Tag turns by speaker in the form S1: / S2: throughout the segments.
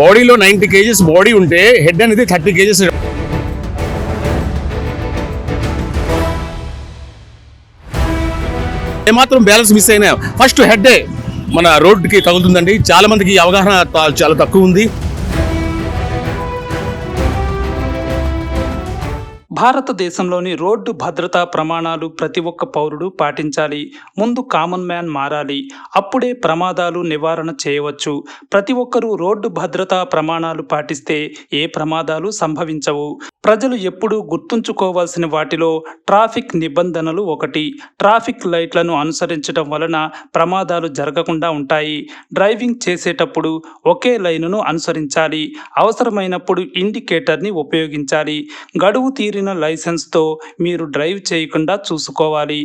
S1: బాడీలో ninety kgs body ఉంటే head అనేది థర్టీ కేజెస్. ఏమాత్రం బ్యాలెన్స్ మిస్ అయినా ఫస్ట్ హెడ్ మన రోడ్డుకి తగులుతుందండి. చాలా మందికి అవగాహన చాలా తక్కువ ఉంది.
S2: భారతదేశంలోని రోడ్డు భద్రతా ప్రమాణాలు ప్రతి ఒక్క పౌరుడు పాటించాలి. ముందు కామన్ మ్యాన్ మారాలి. అప్పుడే ప్రమాదాలు నివారణ చేయవచ్చు. ప్రతి ఒక్కరూ రోడ్డు భద్రతా ప్రమాణాలు పాటిస్తే ఏ ప్రమాదాలు సంభవించవు. ప్రజలు ఎప్పుడూ గుర్తుంచుకోవాల్సిన వాటిలో ట్రాఫిక్ నిబంధనలు ఒకటి. ట్రాఫిక్ లైట్లను అనుసరించడం వలన ప్రమాదాలు జరగకుండా ఉంటాయి. డ్రైవింగ్ చేసేటప్పుడు ఒకే లైనును అనుసరించాలి. అవసరమైనప్పుడు ఇండికేటర్ని ఉపయోగించాలి. గడువు తీరిన లైసెన్స్తో మీరు డ్రైవ్ చేయకుండా చూసుకోవాలి.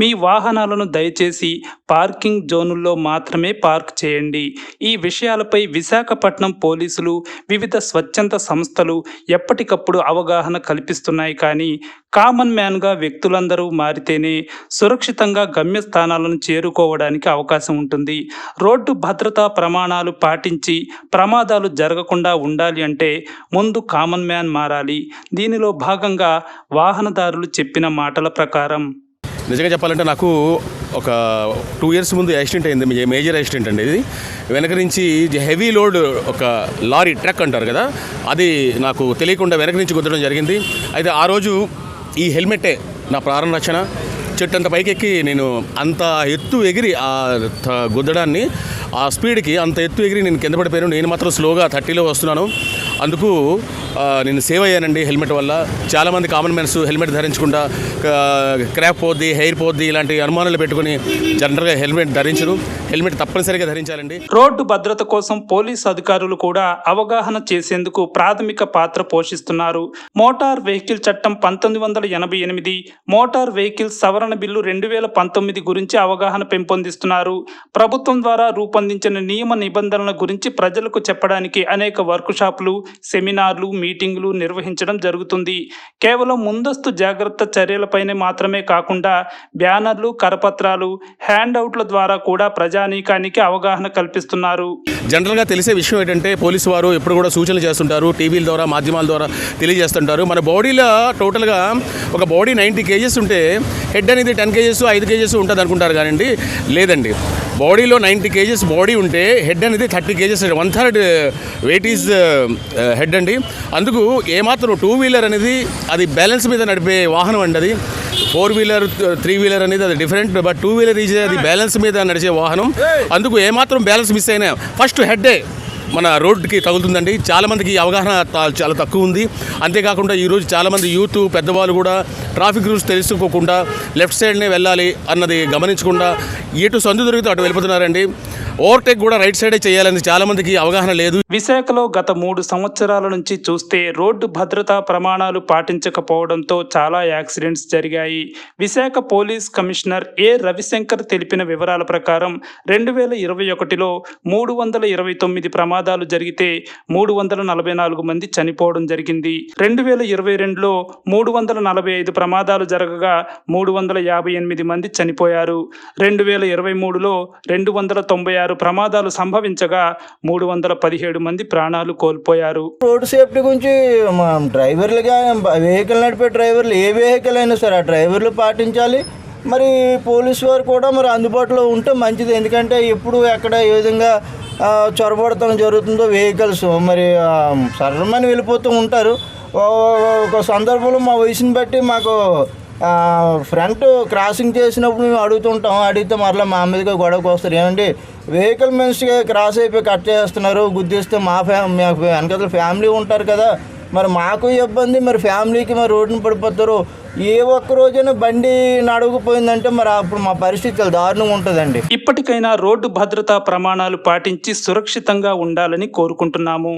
S2: మీ వాహనాలను దయచేసి పార్కింగ్ జోనుల్లో మాత్రమే పార్క్ చేయండి. ఈ విషయాలపై విశాఖపట్నం పోలీసులు వివిధ స్వచ్ఛంద సంస్థలు ఎప్పటికప్పుడు అవగాహన కల్పిస్తున్నాయి కానీ కామన్ మ్యాన్గా వ్యక్తులందరూ మారితేనే సురక్షితంగా గమ్యస్థానాలను చేరుకోవడానికి అవకాశం ఉంటుంది. రోడ్డు భద్రతా ప్రమాణాలు పాటించి ప్రమాదాలు జరగకుండా ఉండాలి అంటే ముందు కామన్ మ్యాన్ మారాలి. దీనిలో భాగంగా వాహనదారులు చెప్పిన మాటల ప్రకారం
S1: నిజంగా చెప్పాలంటే నాకు ఒక టూ ఇయర్స్ ముందు యాక్సిడెంట్ అయింది. మేజర్ యాక్సిడెంట్ అండి ఇది. వెనక నుంచి హెవీ లోడ్ ఒక లారీ ట్రక్ అంటారు కదా అది నాకు తెలియకుండా వెనక నుంచి గుద్దడం జరిగింది. అయితే ఆ రోజు ఈ హెల్మెటే నా ప్రారంభ రక్షణ. చెట్టు అంత పైకెక్కి నేను అంత ఎత్తు ఎగిరి ఆ త- గుద్దడాన్ని ఆ స్పీడ్కి అంత ఎత్తు ఎగిరి నేను కింద పడిపోయాను. నేను మాత్రం స్లోగా థర్టీలో వస్తున్నాను. అందుకు నేను సేవ్ అయ్యానండి హెల్మెట్ వల్ల. చాలామంది కామన్ మెన్స్ హెల్మెట్ ధరించకుండా క్రాప్ పోద్ది హెయిర్ పోద్ది ఇలాంటి అనుమానాలు పెట్టుకుని జనరల్గా హెల్మెట్ ధరించరు. హెల్మెట్ తప్పనిసరిగా ధరించాలండి.
S2: రోడ్డు భద్రత కోసం పోలీస్ అధికారులు కూడా అవగాహన చేసేందుకు ప్రాథమిక పాత్ర పోషిస్తున్నారు. మోటార్ వెహికల్ చట్టం పంతొమ్మిది వందల ఎనభై ఎనిమిది మోటార్ వెహికల్ సవరణ బిల్లు రెండు వేల పంతొమ్మిది గురించి అవగాహన పెంపొందిస్తున్నారు. ప్రభుత్వం ద్వారా రూపొందించిన నియమ నిబంధనల గురించి ప్రజలకు చెప్పడానికి అనేక వర్క్ షాపులు సెమినార్లు మీటింగులు నిర్వహించడం జరుగుతుంది. కేవలం ముందస్తు జాగ్రత్త చర్యలపైనే మాత్రమే కాకుండా బ్యానర్లు కరపత్రాలు హ్యాండ్అవుట్ల ద్వారా కూడా ప్రజానీకానికి అవగాహన కల్పిస్తున్నారు.
S1: జనరల్గా తెలిసే విషయం ఏంటంటే పోలీసు వారు ఎప్పుడు కూడా సూచనలు చేస్తుంటారు టీవీల ద్వారా మాధ్యమాల ద్వారా తెలియజేస్తుంటారు. మన బాడీలో టోటల్గా ఒక బాడీ నైంటీ కేజెస్ ఉంటే హెడ్ అనేది టెన్ కేజెస్ ఐదు కేజెస్ ఉంటుంది అనుకుంటారు కానివ్వండి లేదండి. బాడీలో నైంటీ కేజెస్ బాడీ ఉంటే హెడ్ అనేది thirty kgs one third weight is head అండి. అందుకు ఏమాత్రం టూ వీలర్ అనేది అది బ్యాలెన్స్ మీద నడిపే వాహనం అండి అది. ఫోర్ వీలర్ త్రీ వీలర్ అనేది అది different but two wheeler is అది బ్యాలెన్స్ మీద నడిచే వాహనం. అందుకు ఏమాత్రం బ్యాలెన్స్ మిస్ అయినా ఫస్ట్ హెడ్డే మన రోడ్డుకి తగులుతుందండి. చాలామందికి అవగాహన చాలా తక్కువ ఉంది. అంతేకాకుండా ఈరోజు చాలామంది యూత్ పెద్దవాళ్ళు కూడా ట్రాఫిక్ రూల్స్ తెలుసుకోకుండా లెఫ్ట్ సైడ్నే వెళ్ళాలి అన్నది గమనించకుండా ఎటు సందు దొరికితే అటు వెళ్ళిపోతున్నారండి. ఓవర్టేక్ కూడా రైట్ సైడే చేయాలని చాలామందికి అవగాహన లేదు.
S2: విశాఖలో గత మూడు సంవత్సరాల నుంచి చూస్తే రోడ్డు భద్రతా ప్రమాణాలు పాటించకపోవడంతో చాలా యాక్సిడెంట్స్ జరిగాయి. Visakha police commissioner A Ravishankar తెలిపిన వివరాల ప్రకారం రెండు వేల ఇరవై ఒకటిలో మూడు వందల ఇరవై తొమ్మిది ప్రమాదాలు జరిగితే మూడు వందల నలభై నాలుగు మంది చనిపోవడం జరిగింది. రెండు వేల ఇరవై రెండులో మూడు వందల నలభై ఐదు ప్రమాదాలు జరగగా మూడు వందల యాభై ఎనిమిది మంది చనిపోయారు. రెండు వేల ఇరవై మూడులో రెండు వందల తొంభై ఆరు ప్రమాదాలు సంభవించగా మూడు వందల పదిహేడు మంది ప్రాణాలు కోల్పోయారు.
S3: రోడ్డు సేఫ్టీ గురించి డ్రైవర్లుగా వెహికల్ నడిపే డ్రైవర్లు ఏ వెహికల్ అయినా సరే ఆ డ్రైవర్లు పాటించాలి. మరి పోలీసు వారు కూడా మరి అందుబాటులో ఉంటే మంచిది. ఎందుకంటే ఎప్పుడు ఎక్కడ ఏ విధంగా చొరబడటం జరుగుతుందో వెహికల్స్ మరి సరళమని వెళ్ళిపోతూ ఉంటారు. ఒక సందర్భంలో మా వయసుని బట్టి మాకు ఫ్రంట్ క్రాసింగ్ చేసినప్పుడు మేము అడుగుతుంటాం అడిగితే మరలా మా మీదగా గొడవకు వస్తారు. ఏమండి వెహికల్ మెన్స్గా క్రాస్ అయిపోయి కట్ చేస్తున్నారు గుద్దిస్తే మా ఫ్యా మా ఫ్యామిలీ ఉంటారు కదా. మరి మాకు ఇబ్బంది మరి ఫ్యామిలీకి మరి రోడ్డున పడిపోతారు. ఏ ఒక్క రోజైనా బండి నడుగుపోయిందంటే మరి అప్పుడు మా పరిస్థితి దారుణంగా ఉంటుందండి.
S2: ఇప్పటికైనా రోడ్డు భద్రతా ప్రమాణాలు పాటించి సురక్షితంగా ఉండాలని కోరుకుంటున్నాము.